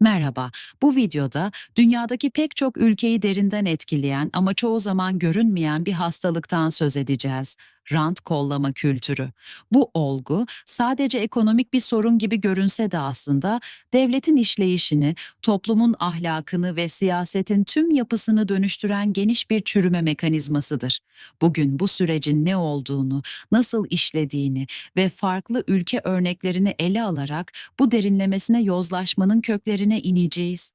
Merhaba, bu videoda dünyadaki pek çok ülkeyi derinden etkileyen ama çoğu zaman görünmeyen bir hastalıktan söz edeceğiz. Rant kollama kültürü. Bu olgu sadece ekonomik bir sorun gibi görünse de aslında devletin işleyişini, toplumun ahlakını ve siyasetin tüm yapısını dönüştüren geniş bir çürüme mekanizmasıdır. Bugün bu sürecin ne olduğunu, nasıl işlediğini ve farklı ülke örneklerini ele alarak bu derinlemesine yozlaşmanın köklerine ineceğiz.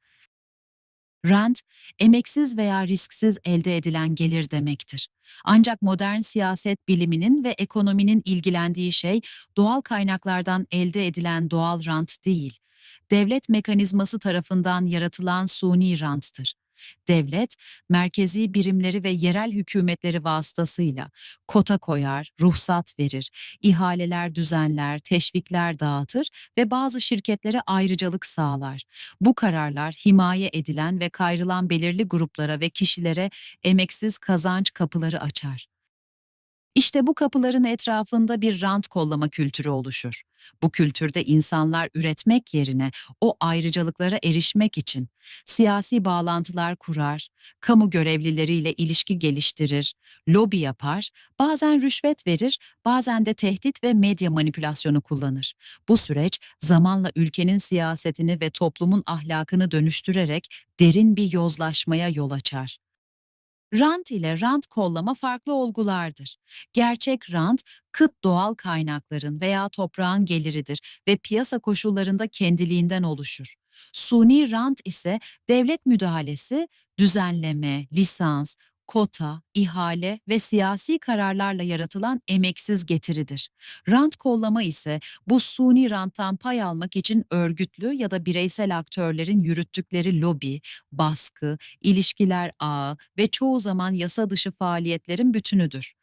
Rant, emeksiz veya risksiz elde edilen gelir demektir. Ancak modern siyaset biliminin ve ekonominin ilgilendiği şey doğal kaynaklardan elde edilen doğal rant değil, devlet mekanizması tarafından yaratılan suni ranttır. Devlet, merkezi birimleri ve yerel hükümetleri vasıtasıyla kota koyar, ruhsat verir, ihaleler düzenler, teşvikler dağıtır ve bazı şirketlere ayrıcalık sağlar. Bu kararlar himaye edilen ve kayrılan belirli gruplara ve kişilere emeksiz kazanç kapıları açar. İşte bu kapıların etrafında bir rant kollama kültürü oluşur. Bu kültürde insanlar üretmek yerine o ayrıcalıklara erişmek için siyasi bağlantılar kurar, kamu görevlileriyle ilişki geliştirir, lobi yapar, bazen rüşvet verir, bazen de tehdit ve medya manipülasyonu kullanır. Bu süreç zamanla ülkenin siyasetini ve toplumun ahlakını dönüştürerek derin bir yozlaşmaya yol açar. Rant ile rant kollama farklı olgulardır. Gerçek rant, kıt doğal kaynakların veya toprağın geliridir ve piyasa koşullarında kendiliğinden oluşur. Suni rant ise devlet müdahalesi, düzenleme, lisans, kota, ihale ve siyasi kararlarla yaratılan emeksiz getiridir. Rant kollama ise bu suni ranttan pay almak için örgütlü ya da bireysel aktörlerin yürüttükleri lobi, baskı, ilişkiler ağı ve çoğu zaman yasa dışı faaliyetlerin bütünüdür.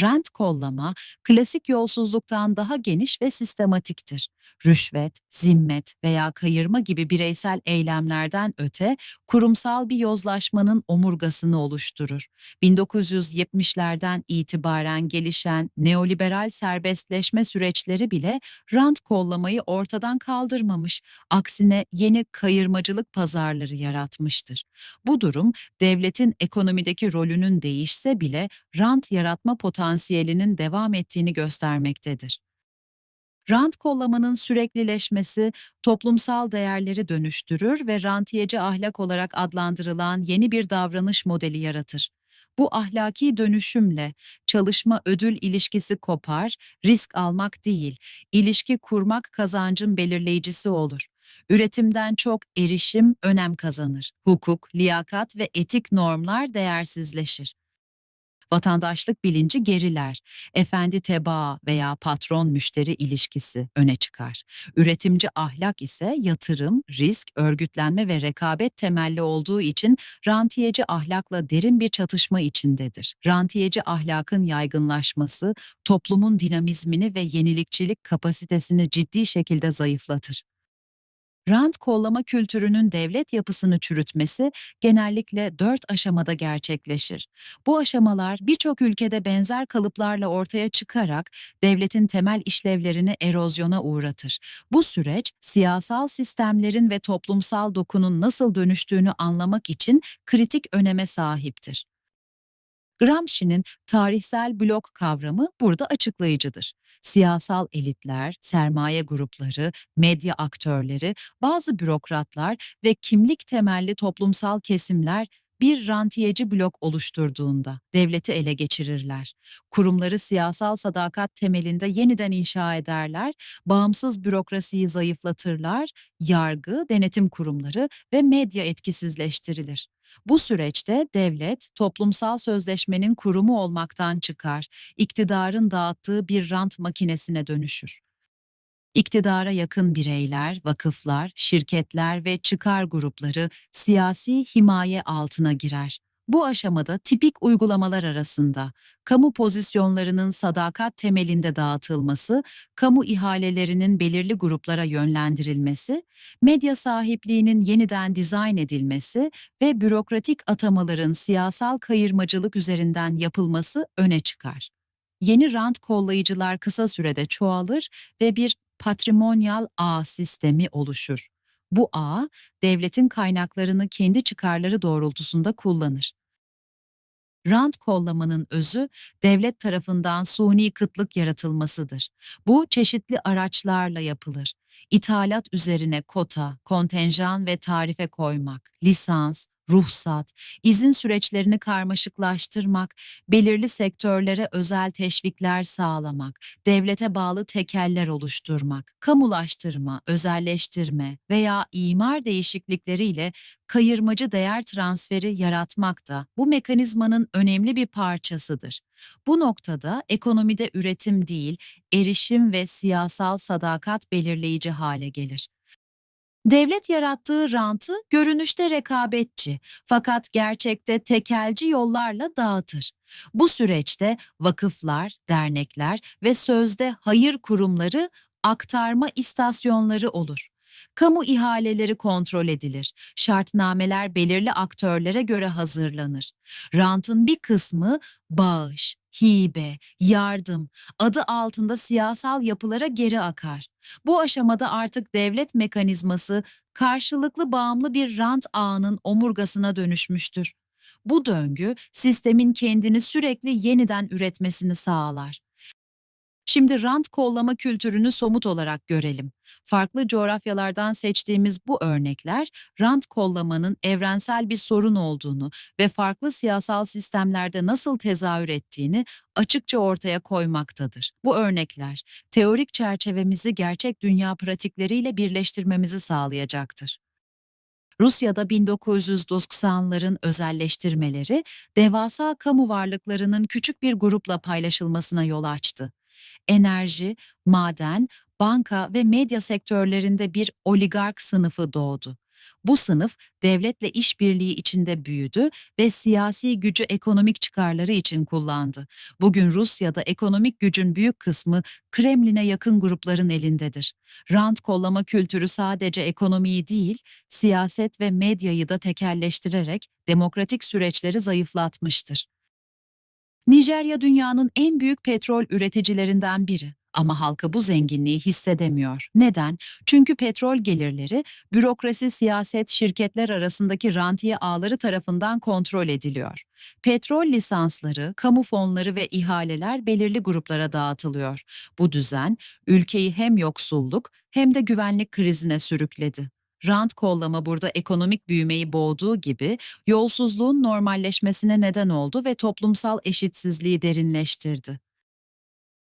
Rent kollama, klasik yolsuzluktan daha geniş ve sistematiktir. Rüşvet, zimmet veya kayırma gibi bireysel eylemlerden öte kurumsal bir yozlaşmanın omurgasını oluşturur. 1970'lerden itibaren gelişen neoliberal serbestleşme süreçleri bile rant kollamayı ortadan kaldırmamış, aksine yeni kayırmacılık pazarları yaratmıştır. Bu durum devletin ekonomideki rolünün değişse bile rant yaratma potansiyelinin devam ettiğini göstermektedir. Rant kollamanın süreklileşmesi toplumsal değerleri dönüştürür ve rantiyeci ahlak olarak adlandırılan yeni bir davranış modeli yaratır. Bu ahlaki dönüşümle çalışma ödül ilişkisi kopar, risk almak değil, ilişki kurmak kazancın belirleyicisi olur. Üretimden çok erişim önem kazanır. Hukuk, liyakat ve etik normlar değersizleşir. Vatandaşlık bilinci geriler. Efendi tebaa veya patron müşteri ilişkisi öne çıkar. Üretimci ahlak ise yatırım, risk, örgütlenme ve rekabet temelli olduğu için rantiyeci ahlakla derin bir çatışma içindedir. Rantiyeci ahlakın yaygınlaşması toplumun dinamizmini ve yenilikçilik kapasitesini ciddi şekilde zayıflatır. Rant kollama kültürünün devlet yapısını çürütmesi genellikle dört aşamada gerçekleşir. Bu aşamalar birçok ülkede benzer kalıplarla ortaya çıkarak devletin temel işlevlerini erozyona uğratır. Bu süreç siyasal sistemlerin ve toplumsal dokunun nasıl dönüştüğünü anlamak için kritik öneme sahiptir. Gramsci'nin tarihsel blok kavramı burada açıklayıcıdır. Siyasal elitler, sermaye grupları, medya aktörleri, bazı bürokratlar ve kimlik temelli toplumsal kesimler bir rantiyeci blok oluşturduğunda devleti ele geçirirler. Kurumları siyasal sadakat temelinde yeniden inşa ederler, bağımsız bürokrasiyi zayıflatırlar, yargı, denetim kurumları ve medya etkisizleştirilir. Bu süreçte devlet, toplumsal sözleşmenin kurumu olmaktan çıkar, iktidarın dağıttığı bir rant makinesine dönüşür. İktidara yakın bireyler, vakıflar, şirketler ve çıkar grupları siyasi himaye altına girer. Bu aşamada tipik uygulamalar arasında kamu pozisyonlarının sadakat temelinde dağıtılması, kamu ihalelerinin belirli gruplara yönlendirilmesi, medya sahipliğinin yeniden dizayn edilmesi ve bürokratik atamaların siyasal kayırmacılık üzerinden yapılması öne çıkar. Yeni rant kollayıcılar kısa sürede çoğalır ve bir patrimonyal ağ sistemi oluşur. Bu ağ, devletin kaynaklarını kendi çıkarları doğrultusunda kullanır. Rant kollamanın özü, devlet tarafından suni kıtlık yaratılmasıdır. Bu çeşitli araçlarla yapılır. İthalat üzerine kota, kontenjan ve tarife koymak, lisans, ruhsat, izin süreçlerini karmaşıklaştırmak, belirli sektörlere özel teşvikler sağlamak, devlete bağlı tekeller oluşturmak, kamulaştırma, özelleştirme veya imar değişiklikleriyle kayırmacı değer transferi yaratmak da bu mekanizmanın önemli bir parçasıdır. Bu noktada ekonomide üretim değil, erişim ve siyasal sadakat belirleyici hale gelir. Devlet yarattığı rantı görünüşte rekabetçi fakat gerçekte tekelci yollarla dağıtır. Bu süreçte vakıflar, dernekler ve sözde hayır kurumları aktarma istasyonları olur. Kamu ihaleleri kontrol edilir. Şartnameler belirli aktörlere göre hazırlanır. Rantın bir kısmı bağış, hibe, yardım adı altında siyasal yapılara geri akar. Bu aşamada artık devlet mekanizması karşılıklı bağımlı bir rant ağının omurgasına dönüşmüştür. Bu döngü sistemin kendini sürekli yeniden üretmesini sağlar. Şimdi rant kollama kültürünü somut olarak görelim. Farklı coğrafyalardan seçtiğimiz bu örnekler rant kollamanın evrensel bir sorun olduğunu ve farklı siyasal sistemlerde nasıl tezahür ettiğini açıkça ortaya koymaktadır. Bu örnekler teorik çerçevemizi gerçek dünya pratikleriyle birleştirmemizi sağlayacaktır. Rusya'da 1990'ların özelleştirmeleri devasa kamu varlıklarının küçük bir grupla paylaşılmasına yol açtı enerji, maden, banka ve medya sektörlerinde bir oligark sınıfı doğdu. Bu sınıf devletle işbirliği içinde büyüdü ve siyasi gücü ekonomik çıkarları için kullandı. Bugün Rusya'da ekonomik gücün büyük kısmı Kremlin'e yakın grupların elindedir. Rant kollama kültürü sadece ekonomiyi değil, siyaset ve medyayı da tekelleştirerek demokratik süreçleri zayıflatmıştır. Nijerya dünyanın en büyük petrol üreticilerinden biri. Ama halkı bu zenginliği hissedemiyor. Neden? Çünkü petrol gelirleri bürokrasi, siyaset, şirketler arasındaki rantiye ağları tarafından kontrol ediliyor. Petrol lisansları, kamu fonları ve ihaleler belirli gruplara dağıtılıyor. Bu düzen ülkeyi hem yoksulluk hem de güvenlik krizine sürükledi. Rant kollama burada ekonomik büyümeyi boğduğu gibi yolsuzluğun normalleşmesine neden oldu ve toplumsal eşitsizliği derinleştirdi.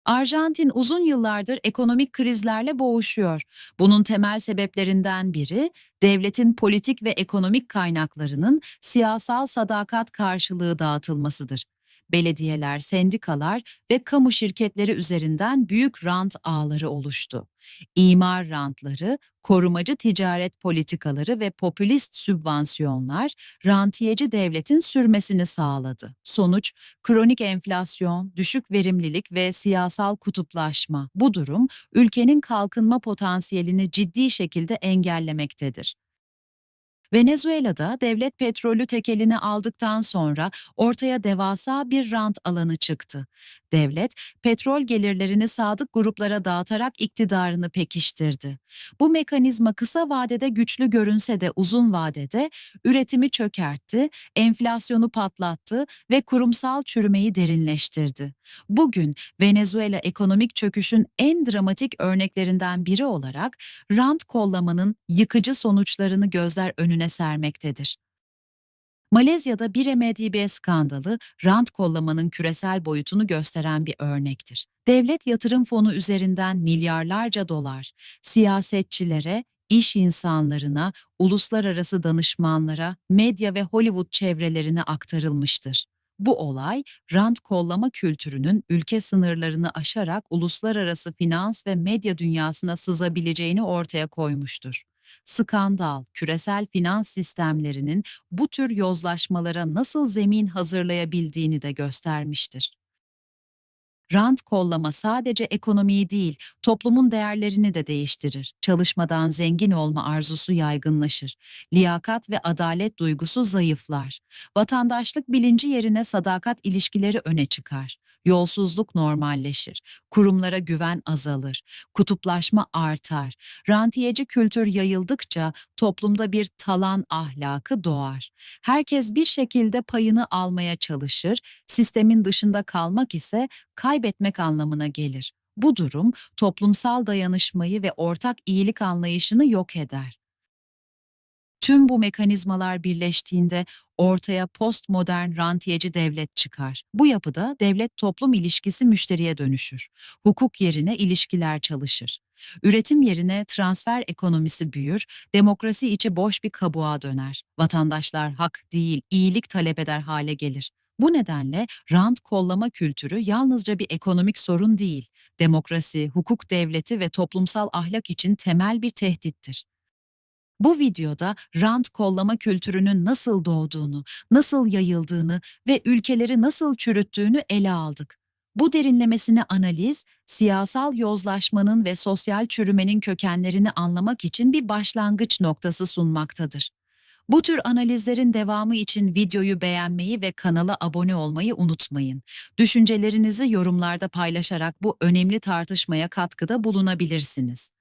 Arjantin uzun yıllardır ekonomik krizlerle boğuşuyor. Bunun temel sebeplerinden biri devletin politik ve ekonomik kaynaklarının siyasal sadakat karşılığı dağıtılmasıdır belediyeler, sendikalar ve kamu şirketleri üzerinden büyük rant ağları oluştu. İmar rantları, korumacı ticaret politikaları ve popülist sübvansiyonlar rantiyeci devletin sürmesini sağladı. Sonuç, kronik enflasyon, düşük verimlilik ve siyasal kutuplaşma. Bu durum ülkenin kalkınma potansiyelini ciddi şekilde engellemektedir. Venezuela'da devlet petrolü tekeline aldıktan sonra ortaya devasa bir rant alanı çıktı. Devlet, petrol gelirlerini sadık gruplara dağıtarak iktidarını pekiştirdi. Bu mekanizma kısa vadede güçlü görünse de uzun vadede üretimi çökertti, enflasyonu patlattı ve kurumsal çürümeyi derinleştirdi. Bugün Venezuela ekonomik çöküşün en dramatik örneklerinden biri olarak rant kollamanın yıkıcı sonuçlarını gözler önüne sermektedir. Malezya'da bir MDB skandalı rant kollamanın küresel boyutunu gösteren bir örnektir. Devlet yatırım fonu üzerinden milyarlarca dolar siyasetçilere, iş insanlarına, uluslararası danışmanlara, medya ve Hollywood çevrelerine aktarılmıştır. Bu olay, rant kollama kültürünün ülke sınırlarını aşarak uluslararası finans ve medya dünyasına sızabileceğini ortaya koymuştur. Skandal, küresel finans sistemlerinin bu tür yozlaşmalara nasıl zemin hazırlayabildiğini de göstermiştir. Rant kollama sadece ekonomiyi değil, toplumun değerlerini de değiştirir. Çalışmadan zengin olma arzusu yaygınlaşır. Liyakat ve adalet duygusu zayıflar. Vatandaşlık bilinci yerine sadakat ilişkileri öne çıkar. Yolsuzluk normalleşir, kurumlara güven azalır, kutuplaşma artar. Rantiyeci kültür yayıldıkça toplumda bir talan ahlakı doğar. Herkes bir şekilde payını almaya çalışır, sistemin dışında kalmak ise kaybetmek anlamına gelir. Bu durum toplumsal dayanışmayı ve ortak iyilik anlayışını yok eder. Tüm bu mekanizmalar birleştiğinde ortaya postmodern rantiyeci devlet çıkar. Bu yapıda devlet-toplum ilişkisi müşteriye dönüşür. Hukuk yerine ilişkiler çalışır. Üretim yerine transfer ekonomisi büyür, demokrasi içi boş bir kabuğa döner. Vatandaşlar hak değil, iyilik talep eder hale gelir. Bu nedenle rant kollama kültürü yalnızca bir ekonomik sorun değil, demokrasi, hukuk devleti ve toplumsal ahlak için temel bir tehdittir. Bu videoda rant kollama kültürünün nasıl doğduğunu, nasıl yayıldığını ve ülkeleri nasıl çürüttüğünü ele aldık. Bu derinlemesine analiz, siyasal yozlaşmanın ve sosyal çürümenin kökenlerini anlamak için bir başlangıç noktası sunmaktadır. Bu tür analizlerin devamı için videoyu beğenmeyi ve kanala abone olmayı unutmayın. Düşüncelerinizi yorumlarda paylaşarak bu önemli tartışmaya katkıda bulunabilirsiniz.